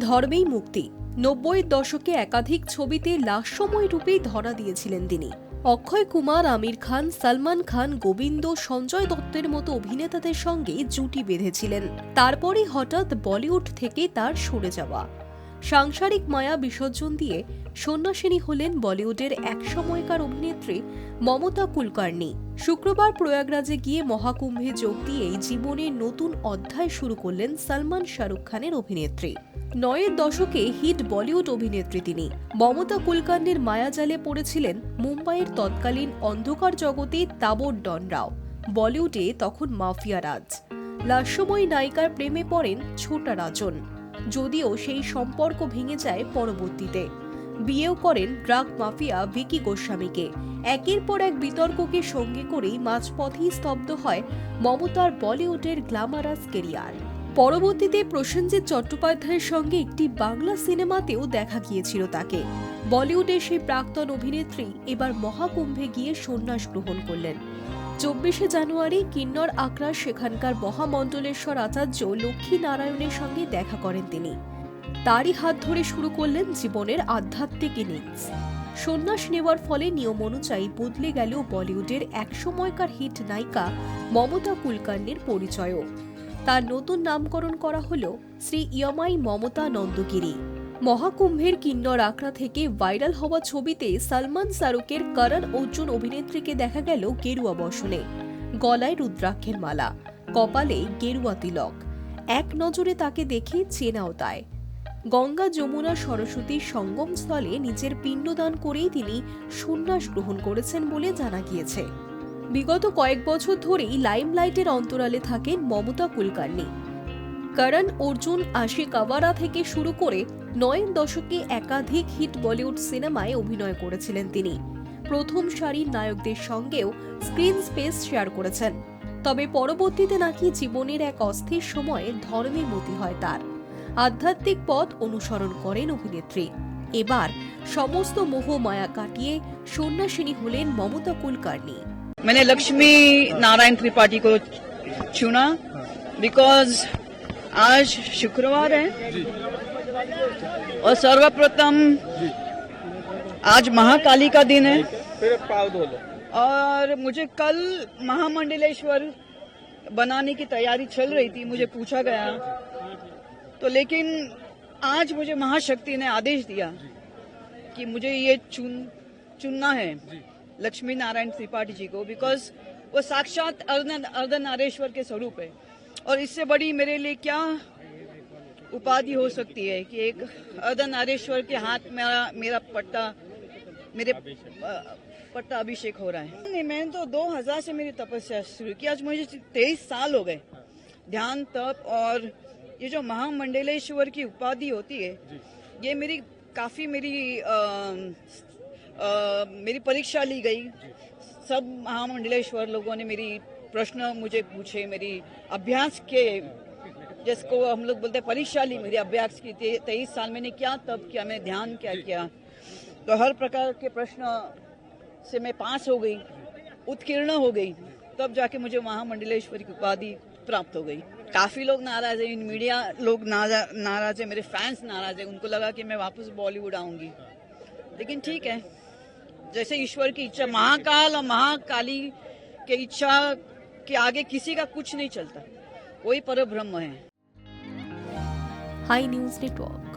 ধর্মেই মুক্তি। নব্বইয়ের দশকে একাধিক ছবিতে লাস্যময় রূপেই ধরা দিয়েছিলেন তিনি। অক্ষয় কুমার, আমির খান, সালমান খান, গোবিন্দ, সঞ্জয় দত্তের মতো অভিনেতাদের সঙ্গে জুটি বেঁধেছিলেন। তারপরই হঠাৎ বলিউড থেকে তার সরে যাওয়া। সাংসারিক মায়া বিসর্জন দিয়ে সন্ন্যাসিনী হলেন বলিউডের এক সময়কার অভিনেত্রী মমতা কুলকার্নি। শুক্রবার প্রয়াগরাজে গিয়ে মহাকুম্ভে যোগ দিয়েই জীবনের নতুন অধ্যায় শুরু করলেন সালমান শাহরুখ খানের অভিনেত্রী। নয়ের দশকে হিট বলিউড অভিনেত্রী তিনি। মমতা কুলকার্নির মায়াজালে পড়েছিলেন মুম্বাইয়ের তৎকালীন অন্ধকার জগতে তাবর ডন রাও বলিউডে তখন মাফিয়া রাজ। লাস্যময়ী নায়িকার প্রেমে পড়েন ছোটা রাজন। যদিও সেই সম্পর্ক ভেঙে যায় পরবর্তীতে। বিয়েও করেন ড্রাগ মাফিয়া ভিকি গোস্বামীকে। একের পর এক বিতর্ককে সঙ্গে করেই মাঝপথেই স্তব্ধ হয় মমতার বলিউডের গ্ল্যামারাস কেরিয়ার। পরবর্তীতে প্রসেনজিৎ চট্টোপাধ্যায়ের সঙ্গে একটি বাংলা সিনেমাতেও দেখা গিয়েছিল তাকে। বলিউডের সেই প্রাক্তন অভিনেত্রী এবার মহাকুম্ভে গিয়ে সন্ন্যাস গ্রহণ করলেন। চব্বিশে জানুয়ারি কিন্নর আকরার সেখানকার মহামণ্ডলেশ্বর আচার্য লক্ষ্মী নারায়ণের সঙ্গে দেখা করেন তিনি। তারই হাত ধরে শুরু করলেন জীবনের আধ্যাত্মিক ইনিংস। সন্ন্যাস নেওয়ার ফলে নিয়ম অনুযায়ী বদলে গেল বলিউডের একসময়কার হিট নায়িকা মমতা কুলকার্নির পরিচয়ও। তার নতুন নামকরণ করা হল শ্রী ইয়মাই মমতা নন্দগিরি। মহাকুম্ভের কিন্নর আখড়া থেকে ভাইরাল হওয়া ছবিতে সালমান শাহরুখের করণ অর্জুন অভিনেত্রীকে দেখা গেল গেরুয়া বসনে। গলায় রুদ্রাক্ষের মালা, কপালে গেরুয়া তিলক। এক নজরে তাকে দেখে চেনাও তাই। গঙ্গা যমুনা সরস্বতীর সঙ্গমস্থলে নিজের পিণ্ডদান করেই তিনি সন্ন্যাস গ্রহণ করেছেন বলে জানা গিয়েছে। বিগত কয়েক বছর ধরেই লাইমলাইটের অন্তরালে থাকেন মমতা কুলকার্নি। করণ অর্জুন, আশিক আওয়ারা থেকে শুরু করে নয়ের দশকে একাধিক হিট বলিউড সিনেমায় অভিনয় করেছিলেন তিনি। প্রথম সারির নায়কদের সঙ্গেও স্ক্রিন স্পেস শেয়ার করেছেন। তবে পরবর্তীতে নাকি জীবনের এক অস্থির সময়ে ধর্মে মতি হয় তার। আধ্যাত্মিক পথ অনুসরণ করেন অভিনেত্রী। এবার সমস্ত মোহ মায়া কাটিয়ে সন্ন্যাসিনী হলেন মমতা কুলকার্নি। मैंने लक्ष्मी नारायण त्रिपाठी को चुना बिकॉज़ आज शुक्रवार है और सर्वप्रथम आज महाकाली का दिन है। और मुझे कल महामंडलेश्वर बनाने की तैयारी चल रही थी मुझे पूछा गया। तो लेकिन आज मुझे महाशक्ति ने आदेश दिया कि मुझे ये चुन चुनना है। लक्ष्मी नारायण त्रिपाठी जी को बिकॉज़ वो साक्षात अर्धन अर्धनारेश्वर के स्वरूप है। और इससे बड़ी मेरे लिए क्या उपाधि हो सकती है कि एक अर्धनारेश्वर के हाथ में मेरा मेरा पट्टा मेरे पट्टा अभिषेक हो रहा है। नहीं मैंने तो 2000 से मेरी तपस्या शुरू की आज मुझे तेईस साल हो गए। ध्यान तप और ये जो महामंडलेश्वर की उपाधि होती है ये मेरी काफ़ी मेरी अ, मेरी परीक्षा ली गई। सब महामंडलेश्वर लोगों ने मेरी प्रश्न मुझे पूछे मेरी अभ्यास के जिसको हम लोग बोलते हैं परीक्षा ली मेरी अभ्यास की। तेईस साल मैंने क्या तब किया मैं ध्यान क्या किया? तो हर प्रकार के प्रश्न से मैं पास हो गई उत्कीर्ण हो गई। तब जाके मुझे महामंडलेश्वर की उपाधि प्राप्त हो गई। काफ़ी लोग नाराज़ है इन मीडिया लोग नाराज़ है मेरे फैंस नाराज़ है। उनको लगा कि मैं वापस बॉलीवुड आऊँगी। लेकिन ठीक है जैसे ईश्वर की इच्छा, महाकाल और महाकाली के इच्छा के आगे किसी का कुछ नहीं चलता। वही पर ब्रह्म है। High News Network.